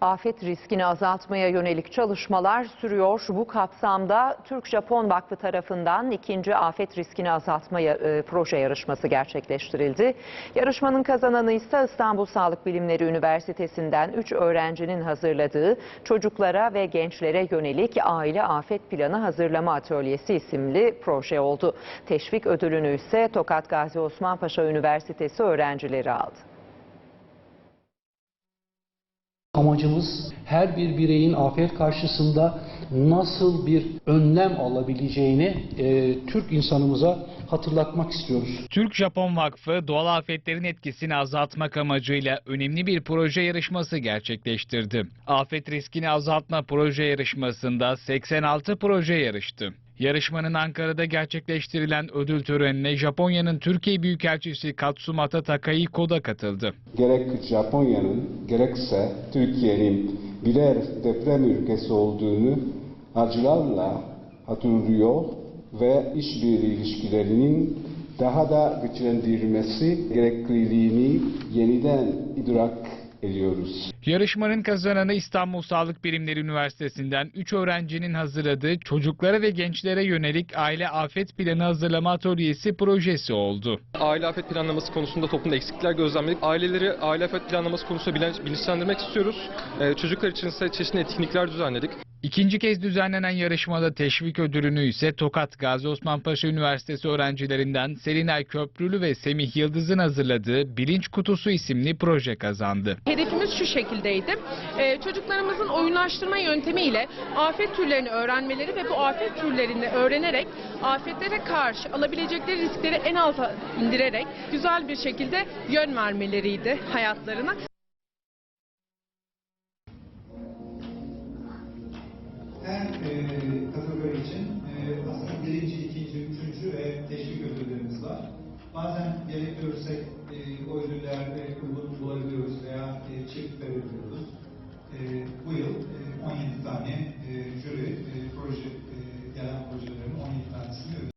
Afet riskini azaltmaya yönelik çalışmalar sürüyor. Bu kapsamda Türk-Japon Vakfı tarafından ikinci afet riskini azaltmaya e, proje yarışması gerçekleştirildi. Yarışmanın kazananı ise İstanbul Sağlık Bilimleri Üniversitesi'nden 3 öğrencinin hazırladığı çocuklara ve gençlere yönelik aile afet planı hazırlama atölyesi isimli proje oldu. Teşvik ödülünü ise Tokat Gazi Osman Paşa Üniversitesi öğrencileri aldı. Amacımız her bir bireyin afet karşısında nasıl bir önlem alabileceğini e, Türk insanımıza hatırlatmak istiyoruz. Türk-Japon Vakfı doğal afetlerin etkisini azaltmak amacıyla önemli bir proje yarışması gerçekleştirdi. Afet riskini azaltma proje yarışmasında 86 proje yarıştı. Yarışmanın Ankara'da gerçekleştirilen ödül törenine Japonya'nın Türkiye Büyükelçisi Katsumata Takahiko da katıldı. gerek Japonya'nın gerekse Türkiye'nin birer deprem ülkesi olduğunu acılarla hatırlıyor ve işbirliği ilişkilerinin daha da güçlendirilmesi gerekliliğini yeniden idrak ediyoruz. Yarışmanın kazananı İstanbul Sağlık Bilimleri Üniversitesi'nden 3 öğrencinin hazırladığı çocuklara ve gençlere yönelik aile afet planı hazırlama atölyesi projesi oldu. aile afet planlaması konusunda toplumda eksiklikler gözlemledik. Aileleri aile afet planlaması konusunda bilinç- bilinçlendirmek istiyoruz. Ee, çocuklar için ise çeşitli etkinlikler düzenledik. İkinci kez düzenlenen yarışmada teşvik ödülünü ise Tokat Gazi Osman Paşa Üniversitesi öğrencilerinden Selinay Köprülü ve Semih Yıldız'ın hazırladığı Bilinç Kutusu isimli proje kazandı. Hedefimiz şu şekildeydi. Ee, çocuklarımızın oyunlaştırma yöntemiyle afet türlerini öğrenmeleri ve bu afet türlerini öğrenerek afetlere karşı alabilecekleri riskleri en alta indirerek güzel bir şekilde yön vermeleriydi hayatlarına. E, kategori için e, aslında birinci, ikinci, üçüncü ve teşvik ödüllerimiz var. Bazen gerek görürsek e, o ödüllerde uygun bulabiliyoruz veya e, çift verebiliyoruz. E, bu yıl e, 17 tane e,